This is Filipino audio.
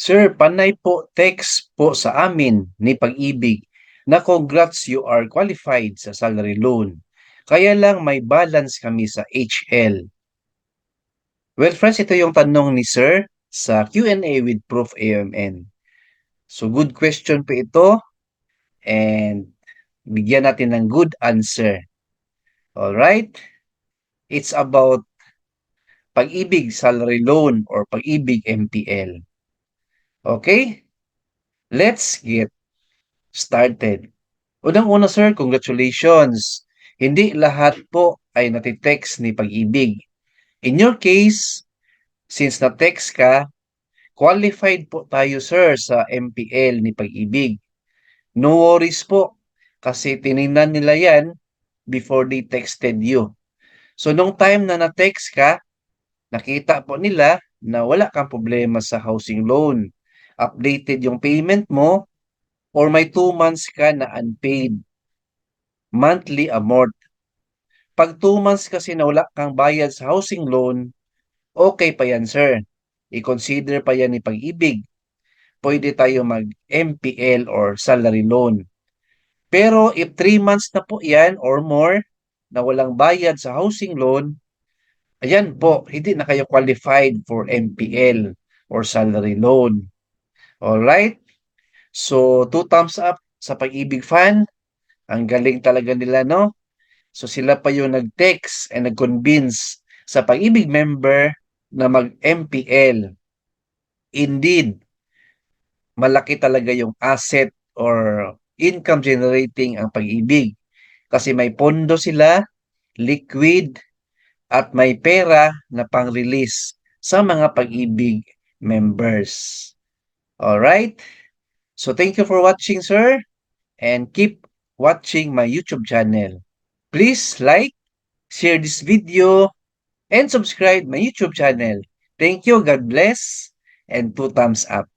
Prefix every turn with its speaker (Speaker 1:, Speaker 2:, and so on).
Speaker 1: Sir, panay po text po sa amin ni Pag-ibig na congrats you are qualified sa salary loan. Kaya lang may balance kami sa HL. Well friends, ito yung tanong ni Sir sa Q&A with Prof. AMN. So good question po ito and bigyan natin ng good answer. Alright? It's about pag-ibig salary loan or pag-ibig MPL. Okay? Let's get started. Unang-una sir, congratulations. Hindi lahat po ay natitext ni pag-ibig. In your case, since na-text ka, qualified po tayo sir sa MPL ni pag-ibig. No worries po kasi tiningnan nila yan before they texted you. So nung time na na-text ka, nakita po nila na wala kang problema sa housing loan. Updated yung payment mo or may 2 months ka na unpaid. Monthly amort. Pag 2 months kasi na wala kang bayad sa housing loan, okay pa yan sir. I-consider pa yan ni pag-ibig. Pwede tayo mag-MPL or salary loan. Pero if 3 months na po yan or more na walang bayad sa housing loan, ayan po, hindi na kayo qualified for MPL or salary loan. Alright? So, two thumbs up sa pag-ibig fan. Ang galing talaga nila, no? So, sila pa yung nag-text and nag-convince sa pag-ibig member na mag-MPL. Indeed, malaki talaga yung asset or income generating ang pag-ibig. Kasi may pondo sila, liquid, at may pera na pang-release sa mga pag-ibig members. Alright? So thank you for watching, sir. And keep watching my YouTube channel. Please like, share this video, and subscribe my YouTube channel. Thank you, God bless, and two thumbs up.